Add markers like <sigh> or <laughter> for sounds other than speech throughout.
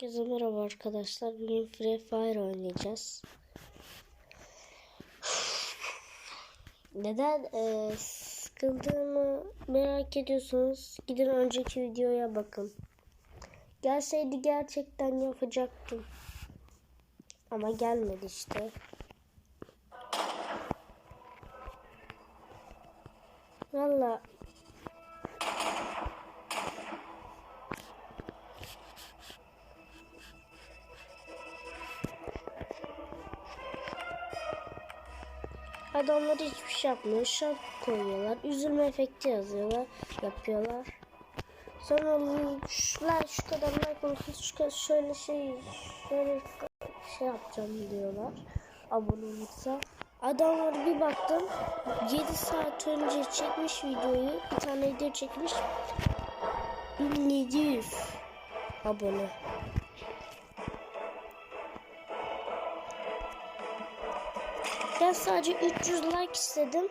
Herkese merhaba arkadaşlar. Bugün Free Fire oynayacağız. Neden e, sıkıldığımı merak ediyorsanız gidin önceki videoya bakın. Gelseydi gerçekten yapacaktım. Ama gelmedi işte. Valla Adamlar hiçbir şey yapmıyor. Şark koyuyorlar. Üzülme efekti yazıyorlar. Yapıyorlar. Sonra şular şu kadar like olsun şu şöyle şey şöyle şey yapacağım diyorlar. Abone olursa. Adamlar bir baktım 7 saat önce çekmiş videoyu bir tane video çekmiş 1700 abone. Ben sadece 300 like istedim.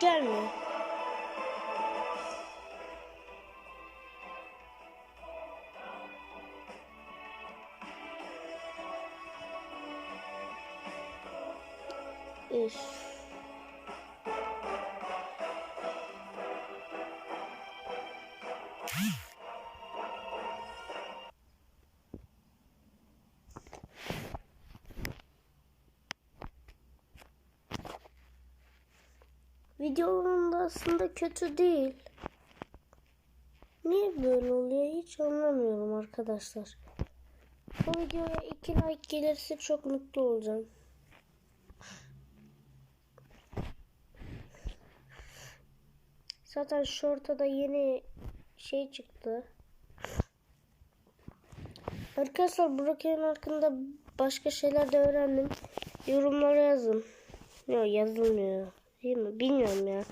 Gelmiyor. Üf. Videonun da aslında kötü değil. Niye böyle oluyor hiç anlamıyorum arkadaşlar. Bu videoya 2 like gelirse çok mutlu olacağım. Zaten şorta da yeni şey çıktı. Arkadaşlar bu raketin hakkında başka şeyler de öğrendim. Yorumlara yazın. Yok yazılmıyor. Değil mi? Bilmiyorum ya.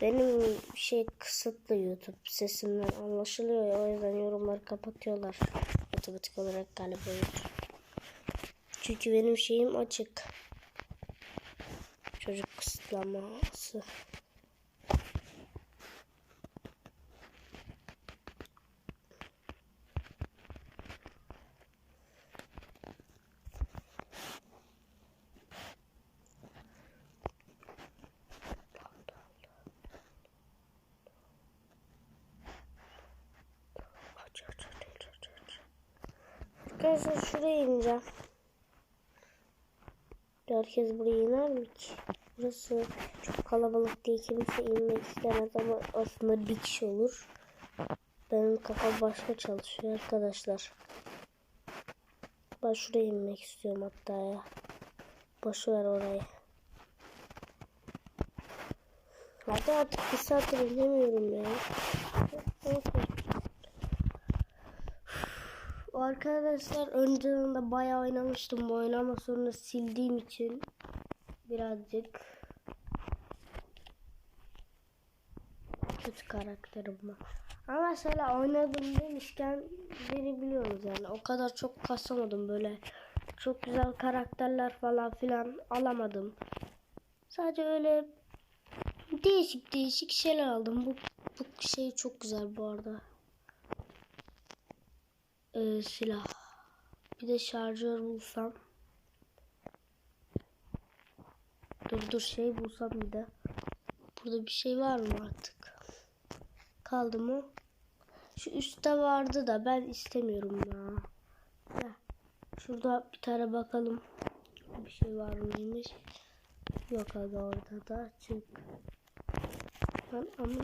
Benim şey kısıtlı YouTube sesimden anlaşılıyor ya. O yüzden yorumları kapatıyorlar. Otomatik olarak galiba. Çünkü benim şeyim açık. Çocuk kısıtlaması. Arkadaşlar şuraya ineceğim. Herkes buraya iner mi ki? Burası çok kalabalık diye kimse inmek istemez ama aslında bir kişi olur. Benim kafam başka çalışıyor arkadaşlar. Ben şuraya inmek istiyorum hatta ya. Boşver orayı. Hadi artık bir saattir inemiyorum ya. Arkadaşlar önceden de bayağı oynamıştım bu oyunu ama sonra sildiğim için birazcık kötü karakterim var. Ama mesela oynadım demişken beni biliyorsunuz yani o kadar çok kasamadım böyle çok güzel karakterler falan filan alamadım. Sadece öyle değişik değişik şeyler aldım. Bu, bu şey çok güzel bu arada e, silah. Bir de şarjör bulsam. Dur dur şey bulsam bir de. Burada bir şey var mı artık? Kaldı mı? Şu üstte vardı da ben istemiyorum ya. Heh. Şurada bir tane bakalım. Bir şey var mıymış? Yok abi orada da çık. Ben ama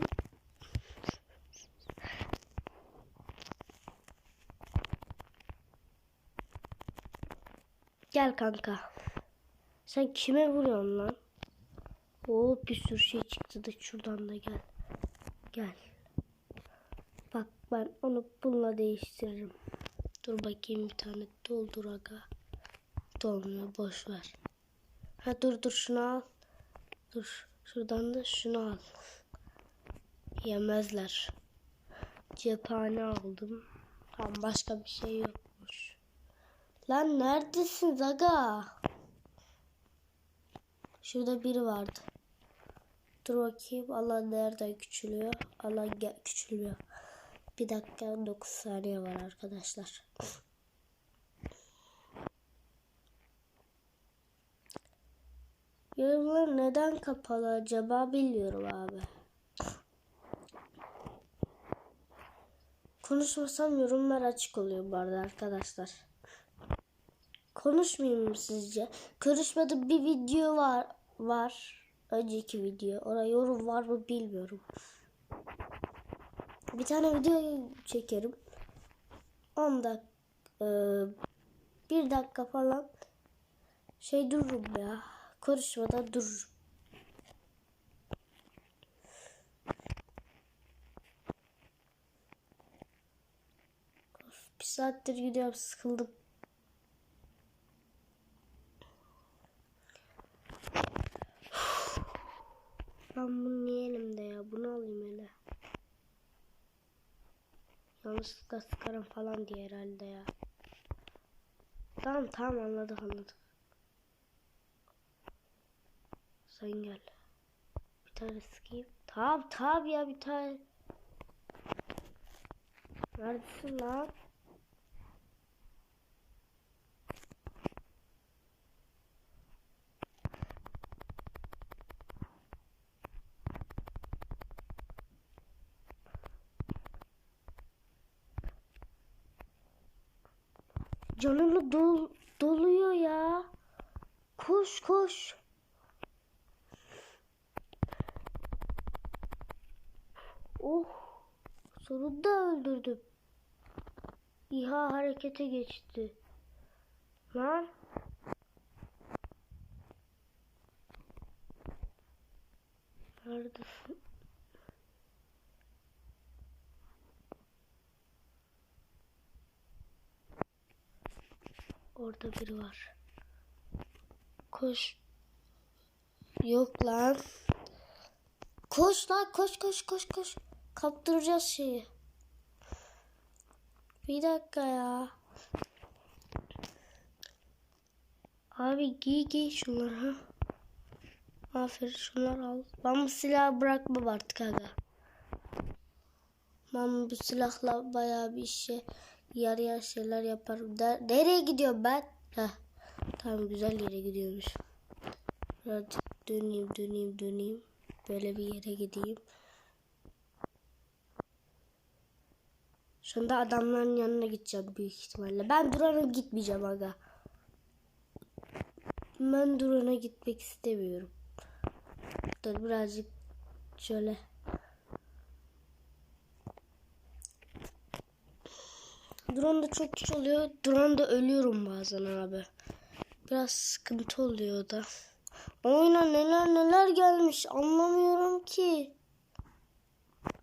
Gel kanka. Sen kime vuruyorsun lan? Oo bir sürü şey çıktı da şuradan da gel. Gel. Bak ben onu bununla değiştiririm. Dur bakayım bir tane doldur aga. Dolmuyor boş ver. Ha dur dur şunu al. Dur şuradan da şunu al. Yemezler. Cephane aldım. Tamam başka bir şey yokmuş. Lan neredesin Zaga? Şurada biri vardı. Dur bakayım. Allah nereden küçülüyor? Allah gel küçülmüyor. Bir dakika 9 saniye var arkadaşlar. Yorumlar neden kapalı acaba bilmiyorum abi. Konuşmasam yorumlar açık oluyor bu arada arkadaşlar. Konuşmayayım mı sizce? Konuşmadı bir video var var. Önceki video. Oraya yorum var mı bilmiyorum. Bir tane video çekerim. 10 dakika bir dakika falan şey dururum ya. Konuşmadan dururum. Bir saattir gidiyorum sıkıldım. Ben bunu niye elimde ya? Bunu alayım hele. Yanlışlıkla sıkarım falan diye herhalde ya. Tamam tamam anladık anladık. Sen gel. Bir tane sıkayım. Tamam tamam ya bir tane. Neredesin lan? Canını dol doluyor ya. Koş koş. Oh. Sonunda öldürdüm. İHA harekete geçti. Lan. Neredesin? Orada biri var. Koş. Yok lan. Koş lan koş koş koş koş. Kaptıracağız şeyi. Bir dakika ya. Abi giy giy şunları. Aferin şunları al. Ben bu silahı bırakmam artık aga. Ben bu silahla bayağı bir işe yarayan şeyler yaparım. Der Nereye gidiyorum ben? Heh. Tamam güzel yere gidiyormuş. Birazcık döneyim döneyim döneyim. Böyle bir yere gideyim. Şimdi adamların yanına gideceğim büyük ihtimalle. Ben Duran'a gitmeyeceğim aga. Ben Duran'a gitmek istemiyorum. Dur birazcık şöyle. Drone'da çok güç oluyor. Drone'da ölüyorum bazen abi. Biraz sıkıntı oluyor da. Oyuna neler neler gelmiş anlamıyorum ki.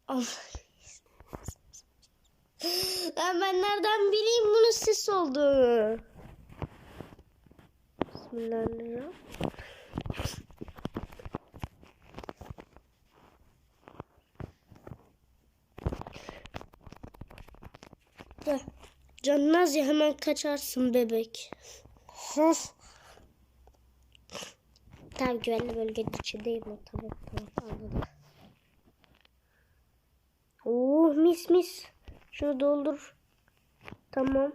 ben, <laughs> ben nereden bileyim bunun ses olduğunu. Bismillahirrahmanirrahim. Gel. Canmaz ya hemen kaçarsın bebek. Tamam güvenli bölgenin içindeyim o tamam tamam anladım. Oh mis mis. Şunu doldur. Tamam.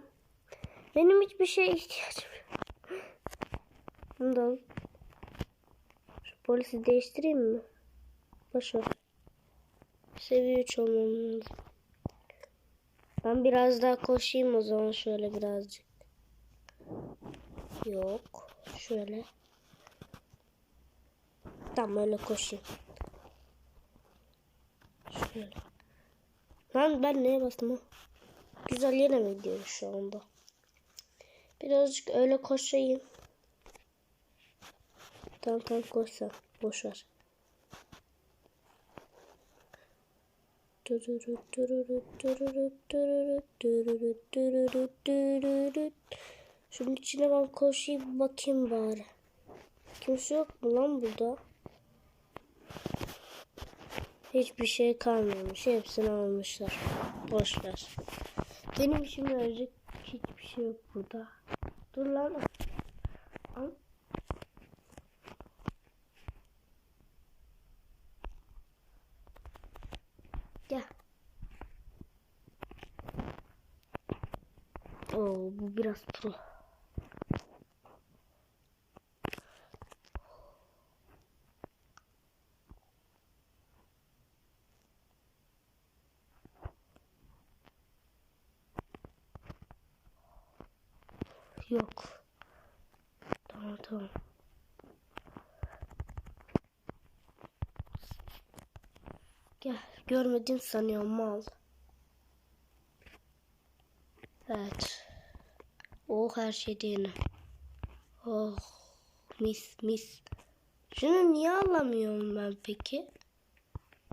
Benim hiçbir şeye ihtiyacım yok. Bunu da al. Şu polisi değiştireyim mi? Boşver. Seviye 3 olmam lazım. Ben biraz daha koşayım o zaman şöyle birazcık. Yok. Şöyle. Tam öyle koşayım. Şöyle. Lan ben neye bastım? Güzel yere mi gidiyor şu anda? Birazcık öyle koşayım. Tamam tamam koşsa. Boşver. Şunun içine ben koşayım bakayım bari. Kimse yok mu lan burada? Hiçbir şey kalmamış. Hepsini almışlar. Boşver. Benim işim görecek hiçbir şey yok burada. Dur lan. Al. Gel. Oo bu biraz pro. Yok. Tamam tamam. Gel. Görmedin sanıyorum mal. Evet. Oh her şey yeni. Oh mis mis. Şunu niye alamıyorum ben peki?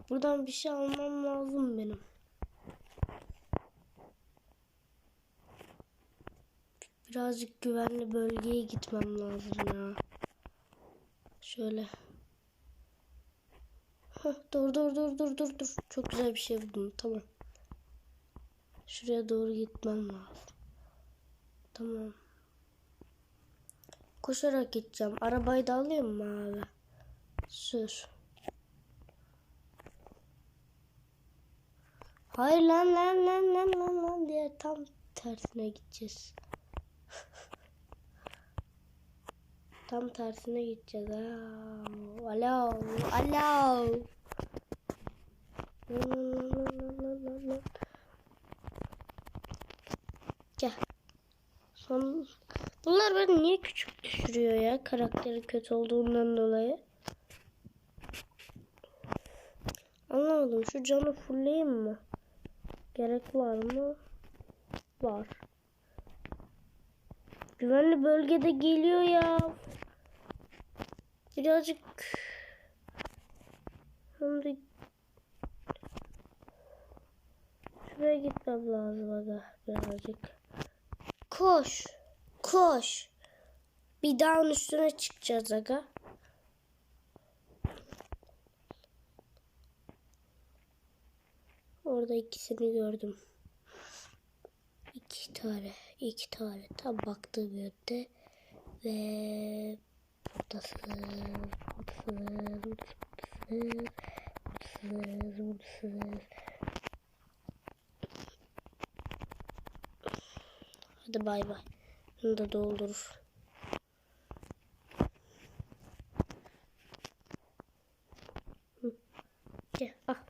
Buradan bir şey almam lazım benim. Birazcık güvenli bölgeye gitmem lazım ya. Şöyle. Heh, dur dur dur dur dur dur. Çok güzel bir şey buldum. Tamam. Şuraya doğru gitmem lazım. Tamam. Koşarak gideceğim. Arabayı da alayım mı abi? Sür. Hayır lan lan lan lan lan lan diye tam tersine gideceğiz. <laughs> tam tersine gideceğiz ha. Alo, alo lan. Gel. Son... Bunlar beni niye küçük düşürüyor ya karakteri kötü olduğundan dolayı? Anlamadım. Şu canı fullleyeyim mi? Gerek var mı? Var. Güvenli bölgede geliyor ya. Birazcık şimdi şuraya gitmem lazım aga birazcık. Koş. Koş. Bir dağın üstüne çıkacağız aga. Orada ikisini gördüm. İki tane, iki tane tam baktığım yönde ve buradasın, buradasın, buradasın, buradasın, buradasın. Hadi bay bay. Bunu da doldurur. Gel, ah.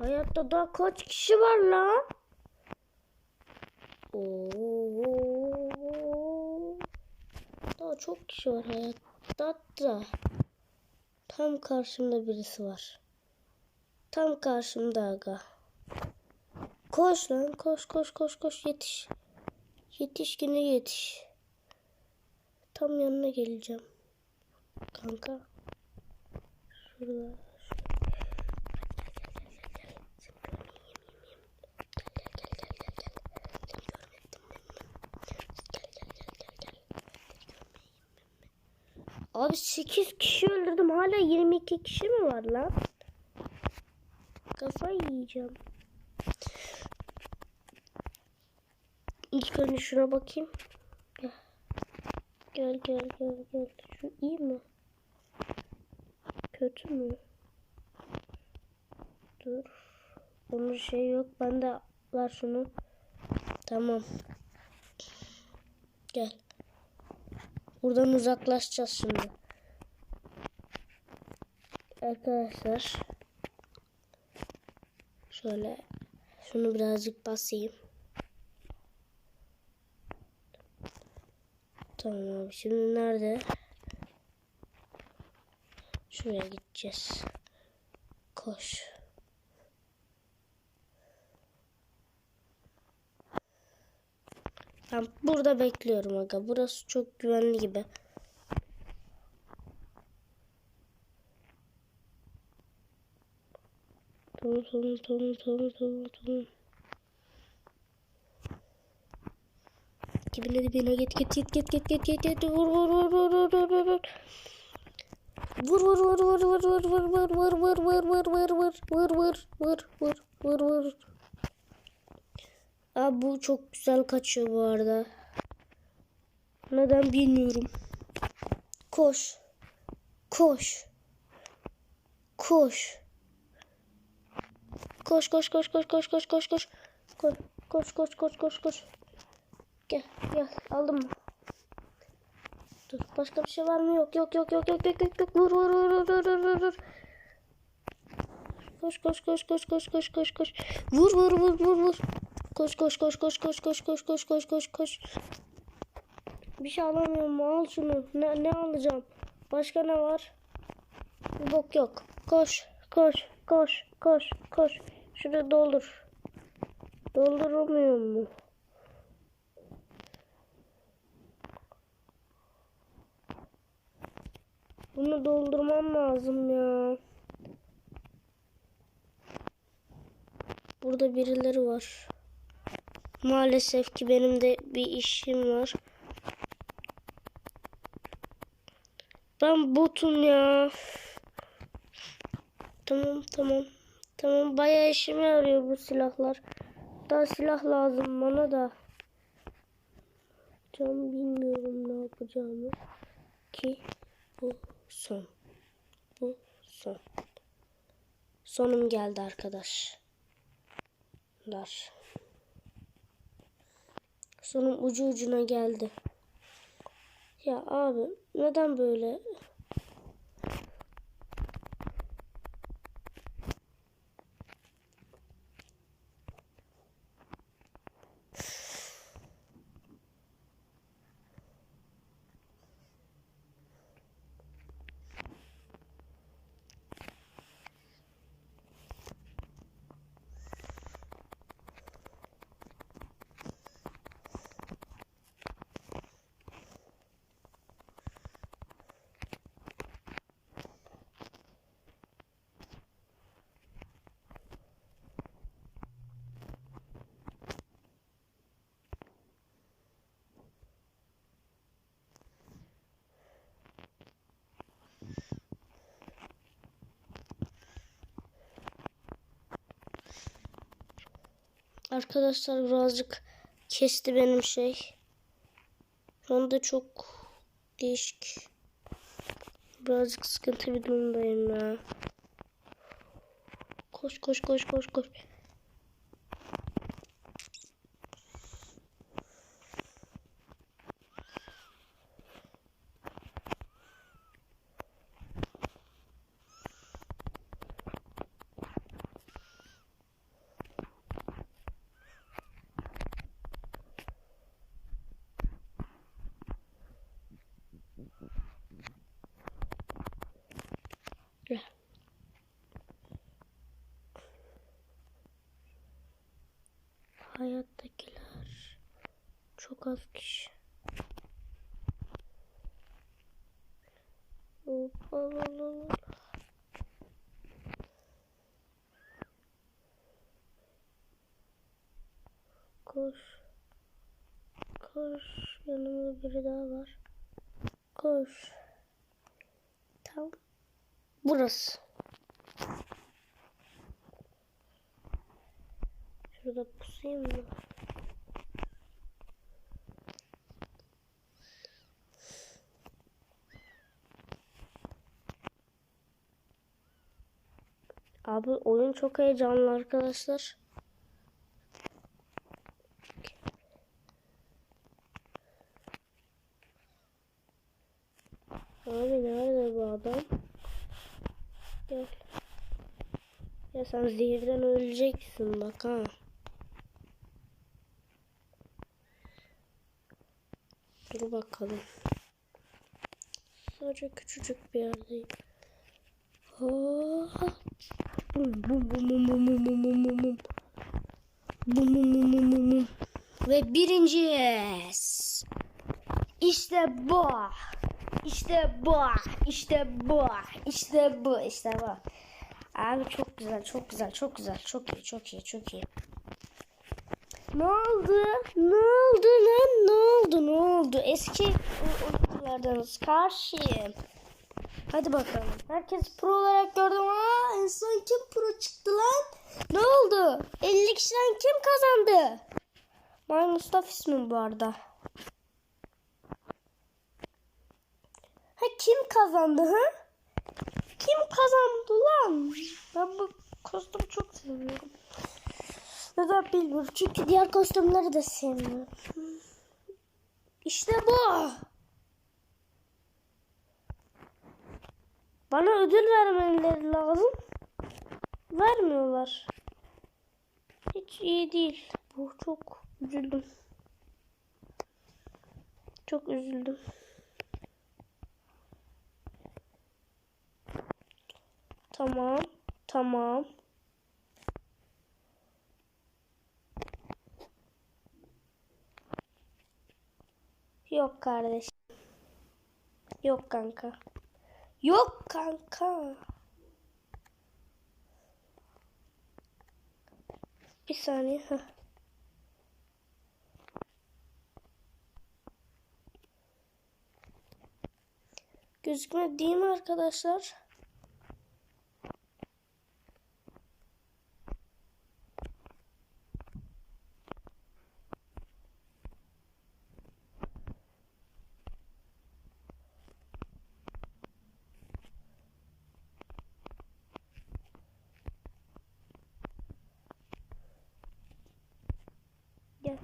Hayatta daha kaç kişi var lan? Oo. Daha çok kişi var hayatta da. Tam karşımda birisi var. Tam karşımda aga. Koş lan koş koş koş koş yetiş. Yetiş yine yetiş. Tam yanına geleceğim. Kanka. Şurada. Abi 8 kişi öldürdüm. Hala 22 kişi mi var lan? Kafayı yiyeceğim. İlk önce şuna bakayım. Gel. Gel gel gel. Şu iyi mi? Kötü mü? Dur. Bunun şey yok. Ben de ver şunu. Tamam. Gel. Buradan uzaklaşacağız şimdi. Arkadaşlar. Şöyle şunu birazcık basayım. Tamam şimdi nerede? Şuraya gideceğiz. Koş. Ben burada bekliyorum aga. Burası çok güvenli gibi. Tamam tamam tamam tamam tamam tamam. Dibine dibine git git git git git git git git vur vur vur vur vur vur vur vur. Vur vur vur vur vur vur vur vur vur vur vur vur vur vur vur vur Aa, bu çok güzel kaçıyor bu arada. Neden bilmiyorum. Koş. Koş. Koş koş koş koş koş koş koş koş. Koş koş koş koş koş koş. Gel gel aldım mı? Dur başka bir şey var mı? Yok yok yok yok yok yok yok yok. Vur vur vur vur vur vur vur. Koş koş koş koş koş koş koş koş. Vur vur vur vur vur. Koş koş koş koş koş koş koş koş koş koş koş. Bir şey alamıyorum. Al şunu. Ne, ne alacağım? Başka ne var? Bir bok yok. Koş koş koş koş koş. Şurada doldur. Dolduramıyor mu? Bunu doldurmam lazım ya. Burada birileri var. Maalesef ki benim de bir işim var. Ben botum ya. Tamam tamam. Tamam bayağı işime yarıyor bu silahlar. Daha silah lazım bana da. Can bilmiyorum ne yapacağımı. Ki bu son. Bu son. Sonum geldi arkadaşlar. Sonum ucu ucuna geldi. Ya abi neden böyle? Arkadaşlar birazcık kesti benim şey. Şu anda çok değişik. Birazcık sıkıntı bir durumdayım ya. Koş koş koş koş koş. Gel. Hayattakiler çok az kişi. Hoppala. Koş. Koş. Yanımda biri daha var. Koş. Tamam. Burası. Şurada pusayım mı? Abi oyun çok heyecanlı arkadaşlar. Abi nerede bu adam? Gel. Ya sen zehirden öleceksin bak ha. Dur bakalım. Sadece küçücük bir yerdeyim. Ha. Bum bum bum bum bum bum bum bum bum bum. Bum bum. Ve birinciyiz. İşte bu. İşte bu. İşte bu. İşte bu. İşte bu. Abi çok güzel, çok güzel, çok güzel. Çok iyi, çok iyi, çok iyi. Ne oldu? Ne oldu lan? Ne oldu? Ne oldu? Eski oyunculardanız. Karşıyım. Hadi bakalım. Herkes pro olarak gördüm. Aa, en son kim pro çıktı lan? Ne oldu? 50 kişiden kim kazandı? My Mustafa ismim bu arada. Ha kim kazandı ha? Kim kazandı lan? Ben bu kostümü çok seviyorum. Neden bilmiyorum. Çünkü diğer kostümleri de sevmiyorum. İşte bu. Bana ödül vermeleri lazım. Vermiyorlar. Hiç iyi değil. Bu çok üzüldüm. Çok üzüldüm. Tamam. Tamam. Yok kardeşim. Yok kanka. Yok kanka. Bir saniye. Heh. Gözükmedi değil mi arkadaşlar? Gel.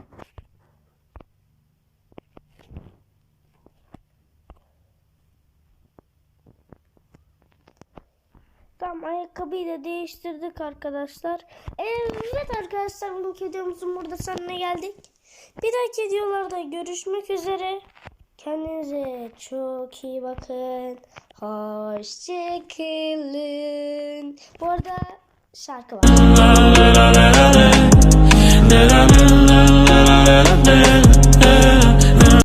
Tamam ayakkabıyı da değiştirdik arkadaşlar. Evet arkadaşlar bugünkü videomuzun burada sonuna geldik. Bir dahaki videolarda görüşmek üzere. Kendinize çok iyi bakın. Hoşçakalın. Bu arada şarkı var.